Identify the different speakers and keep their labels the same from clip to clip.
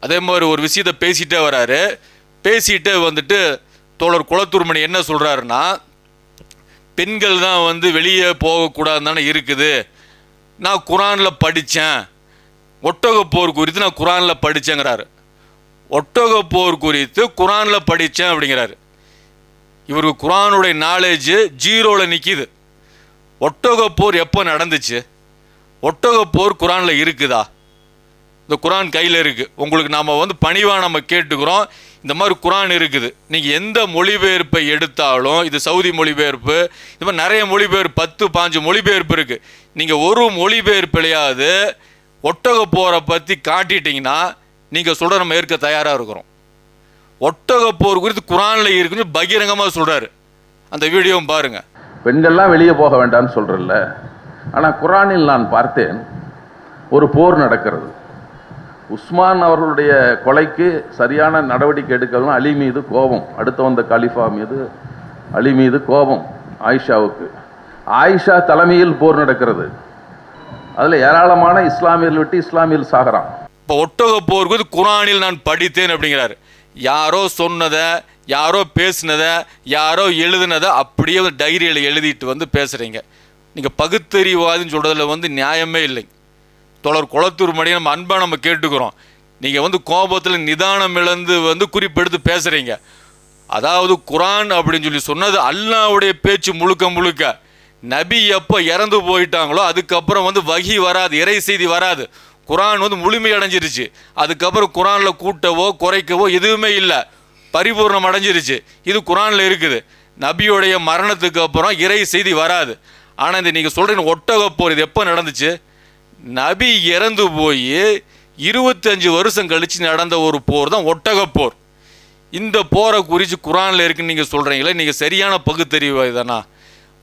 Speaker 1: அதே மாதிரி ஒரு விஷயத்த பேசிட்டே வராரு. பேசிட்டு வந்துட்டு தோழர் குளத்தூர்மணி என்ன சொல்கிறாருன்னா பெண்கள் தான் வந்து வெளியே போகக்கூடாதுன்னு தானே இருக்குது. நான் குரானில் படித்தேன் ஒட்டகப்போர் குறித்து நான் குரானில் படித்தேங்கிறாரு போர் குறித்து குரானில் படித்தேன் அப்படிங்கிறாரு. இவருக்கு குரானுடைய நாலேஜ் ஜீரோவில் நிற்கிது ஒட்டகப்போர் எப்போ நடந்துச்சு? ஒட்டகப்போர் குரானில் இருக்குதா? இந்த குரான் கையில் இருக்குது உங்களுக்கு நாம் வந்து பணிவாக நம்ம கேட்டுக்கிறோம். இந்த மாதிரி குரான் இருக்குது. நீங்கள் எந்த மொழிபெயர்ப்பை எடுத்தாலும் இது சவுதி மொழிபெயர்ப்பு இது மாதிரி நிறைய மொழிபெயர்ப்பு பத்து பாஞ்சு மொழிபெயர்ப்பு இருக்குது நீங்கள் ஒரு மொழிபெயர்ப்பிலையாவது ஒட்டக போரை பற்றி காட்டிட்டீங்கன்னா நீங்கள் சொல்கிற நம்ம ஏற்க தயாராக இருக்கிறோம். ஒட்டக போர் குறித்து குரானில் இருக்குன்னு பகிரங்கமாக சொல்கிறாரு அந்த வீடியோவும் பாருங்கள்
Speaker 2: பெண்கள்லாம் வெளியே போக வேண்டாம்னு சொல்கிறல்ல ஆனால் குரானில் நான் பார்த்தேன் ஒரு போர் நடக்கிறது. உஸ்மான் அவர்களுடைய கொலைக்கு சரியான நடவடிக்கை எடுக்கலாம் அலி மீது கோபம். அடுத்து வந்த கலிஃபா மீது அலி மீது கோபம் ஆயிஷாவுக்கு. ஆயிஷா தலைமையில் போர் நடக்கிறது. அதில் ஏராளமான இஸ்லாமியர்கள் விட்டு இஸ்லாமியர்கள் சாகிறான்.
Speaker 1: இப்போ ஒட்டக போர் குறித்து குரானில் நான் படித்தேன் அப்படிங்கிறாரு. யாரோ சொன்னதை யாரோ பேசினதை யாரோ எழுதுனதை அப்படியே டைரியில் எழுதிட்டு வந்து பேசுகிறீங்க நீங்கள் பகுத்தறிவாதின்னு சொல்கிறதுல வந்து நியாயமே இல்லை. தொடர் குளத்தூர் மணி நம்ம அன்பாக நம்ம கேட்டுக்கிறோம். நீங்கள் வந்து கோபத்தில் நிதானம் இழந்து வந்து குறிப்பெடுத்து பேசுகிறீங்க அதாவது குரான் அப்படின்னு சொல்லி சொன்னது அல்லாவுடைய பேச்சு முழுக்க முழுக்க. நபி எப்போ இறந்து போயிட்டாங்களோ அதுக்கப்புறம் வந்து வகி வராது இறை செய்தி வராது. குரான் வந்து முழுமை அடைஞ்சிருச்சு. அதுக்கப்புறம் குரானில் கூட்டவோ குறைக்கவோ எதுவுமே இல்லை. பரிபூர்ணம் அடைஞ்சிருச்சு. இது குரானில் இருக்குது. நபியுடைய மரணத்துக்கு அப்புறம் இறை செய்தி வராது. ஆனால் இந்த நீங்கள் சொல்கிறீங்க ஒட்டகப்போர் இது எப்போ நடந்துச்சு? நபி இறந்து போய் இருபத்தஞ்சு வருஷம் கழித்து நடந்த ஒரு போர் தான் ஒட்டகப்போர். இந்த போரை குறித்து குரானில் இருக்குன்னு நீங்கள் சொல்கிறீங்களே நீங்கள் சரியான பகுத்தறிவு தானா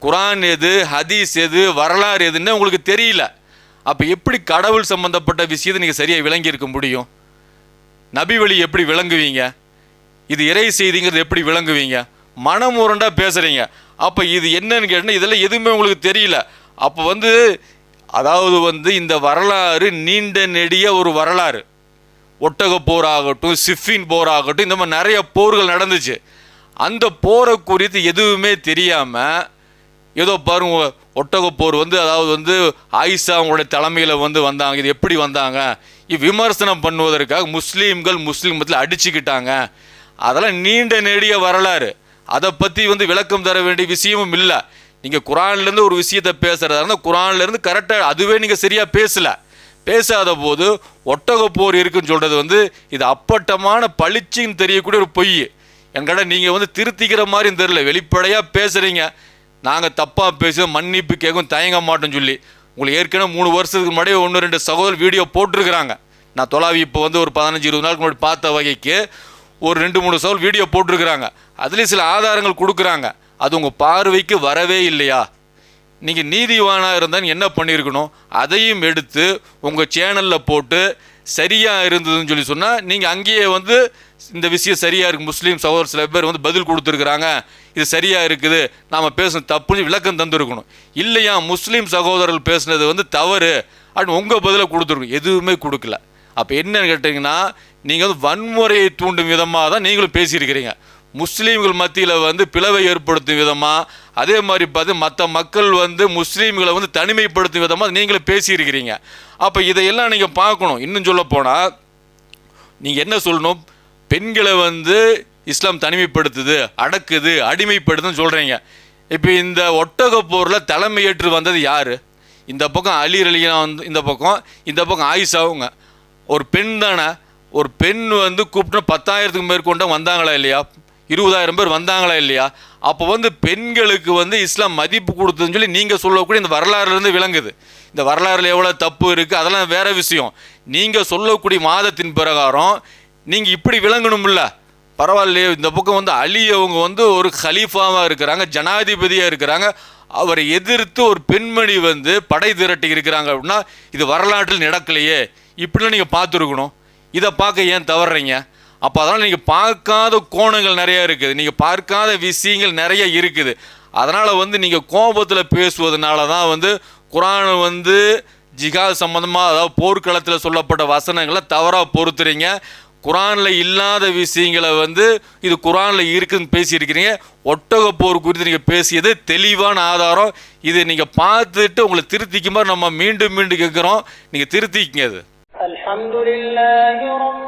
Speaker 1: குரான் எது ஹதீஸ் எது வரலாறு எதுன்னு உங்களுக்கு தெரியல. அப்போ எப்படி கடவுள் சம்பந்தப்பட்ட விஷயத்தை நீங்கள் சரியாக விளங்கியிருக்க முடியும்? நபி வழி எப்படி விளங்குவீங்க? இது இறை செய்திங்கிறது எப்படி விளங்குவீங்க? மனமுரண்டாக பேசுகிறீங்க அப்போ இது என்னன்னு கேட்டால் இதெல்லாம் எதுவுமே உங்களுக்கு தெரியல. அப்போ வந்து அதாவது வந்து இந்த வரலாறு நீண்ட நெடிய ஒரு வரலாறு. ஒட்டக போராகட்டும் சிஃபின் போராகட்டும் இந்த மாதிரி நிறைய போர்கள் நடந்துச்சு. அந்த போரை குறித்து எதுவுமே தெரியாமல் ஏதோ பாருங்க ஒட்டக போர் வந்து அதாவது வந்து ஆயிஷா அவங்களுடைய தலைமையில் வந்து வந்தாங்க. இது எப்படி வந்தாங்க? விமர்சனம் பண்ணுவதற்காக முஸ்லீம்கள் முஸ்லீம் மத்தியில் அடிச்சுக்கிட்டாங்க. அதெல்லாம் நீண்ட நெடிய வரலாறு. அதை பற்றி வந்து விளக்கம் தர வேண்டிய விஷயமும் இல்லை. நீங்கள் குரான்லேருந்து ஒரு விஷயத்தை பேசுகிறதா இருந்தால் குரான்லேருந்து கரெக்டாக அதுவே நீங்கள் சரியாக பேசலை. பேசாத போது ஒட்டக போர் இருக்குன்னு சொல்கிறது வந்து இது அப்பட்டமான பளிச்சுன்னு தெரியக்கூடிய ஒரு பொய். என்கிட்ட நீங்கள் வந்து திருத்திக்கிற மாதிரியும் தெரில வெளிப்படையாக பேசுகிறீங்க நாங்கள் தப்பாக பேச மன்னிப்பு கேட்கும் தயங்க மாட்டோம்னு சொல்லி. உங்களுக்கு ஏற்கனவே மூணு வருஷத்துக்கு முன்னாடி ஒன்று ரெண்டு சகோதரர் வீடியோ போட்டிருக்கிறாங்க. நான் தொலாவி இப்போ வந்து ஒரு பதினஞ்சு இருபது நாளுக்கு முன்னாடி பார்த்த வகைக்கு ஒரு ரெண்டு மூணு சவால் வீடியோ போட்டிருக்கிறாங்க. அதுலேயும் சில ஆதாரங்கள் கொடுக்குறாங்க. அது உங்கள் பார்வைக்கு வரவே இல்லையா? நீங்கள் நீதிவானாக இருந்தால் என்ன பண்ணியிருக்கணும்? அதையும் எடுத்து உங்கள் சேனலில் போட்டு சரியாக இருந்ததுன்னு சொல்லி சொன்னால் நீங்கள் அங்கேயே வந்து இந்த விஷயம் சரியாக இருக்குது முஸ்லீம் சகோதரர் சில பேர் வந்து பதில் கொடுத்துருக்குறாங்க. இது சரியாக இருக்குது. நாம் பேசுன தப்புன்னு விளக்கம் தந்துருக்கணும். இல்லையா? முஸ்லீம் சகோதரர்கள் பேசுனது வந்து தவறு. அப்படின்னு உங்கள் பதிலை கொடுத்துருக்கணும். எதுவுமே கொடுக்கல. அப்போ என்னன்னு கேட்டிங்கன்னா நீங்கள் வந்து வன்முறையை தூண்டும் விதமாக தான் நீங்களும் பேசியிருக்கிறீங்க. முஸ்லீம்கள் மத்தியில் வந்து பிளவை ஏற்படுத்தும் விதமாக அதே மாதிரி பார்த்து மற்ற மக்கள் வந்து முஸ்லீம்களை வந்து தனிமைப்படுத்தும் விதமாக நீங்களும் பேசியிருக்கிறீங்க. அப்போ இதையெல்லாம் நீங்கள் பார்க்கணும். இன்னும் சொல்ல போனால் நீங்கள் என்ன சொல்லணும்? பெண்களை வந்து இஸ்லாம் தனிமைப்படுத்துது அடக்குது அடிமைப்படுதுன்னு சொல்கிறீங்க இப்போ இந்த ஒட்டக போரில் தலைமையேற்று வந்தது யார்? இந்த பக்கம் அலி அலியா வந்து இந்த பக்கம் இந்த பக்கம் ஆயிஷாவுங்க ஒரு பெண் தானே. ஒரு பெண் வந்து கூப்பிட்டு பத்தாயிரத்துக்கு மேற்கொண்ட வந்தாங்களா இல்லையா? இருபதாயிரம் பேர் வந்தாங்களா இல்லையா? அப்போ வந்து பெண்களுக்கு வந்து இஸ்லாம் மதிப்பு கொடுத்ததுன்னு சொல்லி நீங்கள் சொல்லக்கூடிய இந்த வரலாறுலேருந்து விளங்குது. இந்த வரலாறுல எவ்வளோ தப்பு இருக்குது அதெல்லாம் வேறு விஷயம். நீங்கள் சொல்லக்கூடிய மாதத்தின் பிரகாரம் நீங்கள் இப்படி விளங்கணும்ல. பரவாயில்லையே இந்த பக்கம் வந்து அலி அவங்க வந்து ஒரு ஹலீஃபாவாக இருக்கிறாங்க ஜனாதிபதியாக இருக்கிறாங்க. அவரை எதிர்த்து ஒரு பெண்மணி வந்து படை திரட்டி இருக்கிறாங்க அப்படின்னா இது வரலாற்றில் நடக்கலையே. இப்படிலாம் நீங்கள் பார்த்துருக்கணும். இதை பார்க்க ஏன் தவறுறீங்க அப்போ அதனால் நீங்கள் பார்க்காத கோணங்கள் நிறையா இருக்குது. நீங்கள் பார்க்காத விஷயங்கள் நிறைய இருக்குது. அதனால் வந்து நீங்கள் கோபத்தில் பேசுவதனால தான் வந்து குரான் வந்து ஜிகாத் சம்மந்தமாக அதாவது போர்க்களத்தில் சொல்லப்பட்ட வசனங்களை தவறாக பொறுத்துறீங்க. குரானில் இல்லாத விஷயங்களை வந்து இது குரானில் இருக்குதுன்னு பேசியிருக்கிறீங்க. ஒட்டக போர் குறித்து நீங்கள் பேசியது தெளிவான ஆதாரம். இது நீங்கள் பார்த்துட்டு உங்களை திருத்திக்குமாறு நம்ம மீண்டும் மீண்டும் கேட்குறோம். நீங்கள் திருத்திக்கிங்க அது
Speaker 3: الحمد لله رب